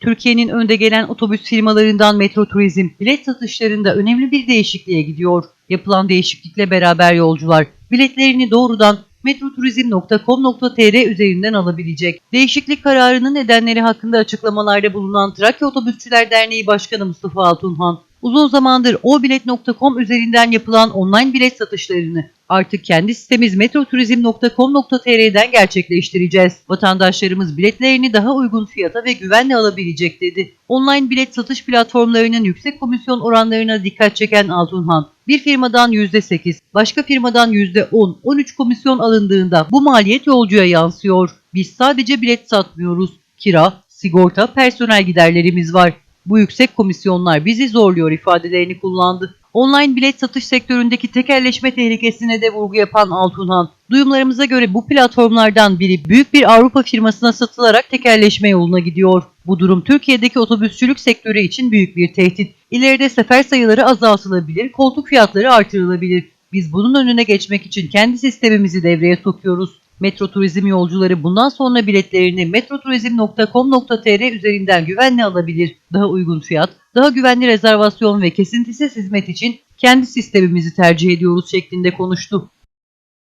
Türkiye'nin önde gelen otobüs firmalarından Metro Turizm bilet satışlarında önemli bir değişikliğe gidiyor. Yapılan değişiklikle beraber yolcular biletlerini doğrudan metroturizm.com.tr üzerinden alabilecek. Değişiklik kararının nedenleri hakkında açıklamalarda bulunan Trakya Otobüsçüler Derneği Başkanı Mustafa Altunhan, uzun zamandır obilet.com üzerinden yapılan online bilet satışlarını artık kendi sitemiz metroturizm.com.tr'den gerçekleştireceğiz. Vatandaşlarımız biletlerini daha uygun fiyata ve güvenle alabilecek dedi. Online bilet satış platformlarının yüksek komisyon oranlarına dikkat çeken Altunhan, bir firmadan %8, başka firmadan %10, 13 komisyon alındığında bu maliyet yolcuya yansıyor. Biz sadece bilet satmıyoruz. Kira, sigorta, personel giderlerimiz var. Bu yüksek komisyonlar bizi zorluyor ifadelerini kullandı. Online bilet satış sektöründeki tekelleşme tehlikesine de vurgu yapan Altunhan, duyumlarımıza göre bu platformlardan biri büyük bir Avrupa firmasına satılarak tekelleşme yoluna gidiyor. Bu durum Türkiye'deki otobüsçülük sektörü için büyük bir tehdit. İleride sefer sayıları azaltılabilir, koltuk fiyatları artırılabilir. Biz bunun önüne geçmek için kendi sistemimizi devreye sokuyoruz. Metro Turizm yolcuları bundan sonra biletlerini metroturizm.com.tr üzerinden güvenle alabilir. Daha uygun fiyat, daha güvenli rezervasyon ve kesintisiz hizmet için kendi sistemimizi tercih ediyoruz şeklinde konuştu.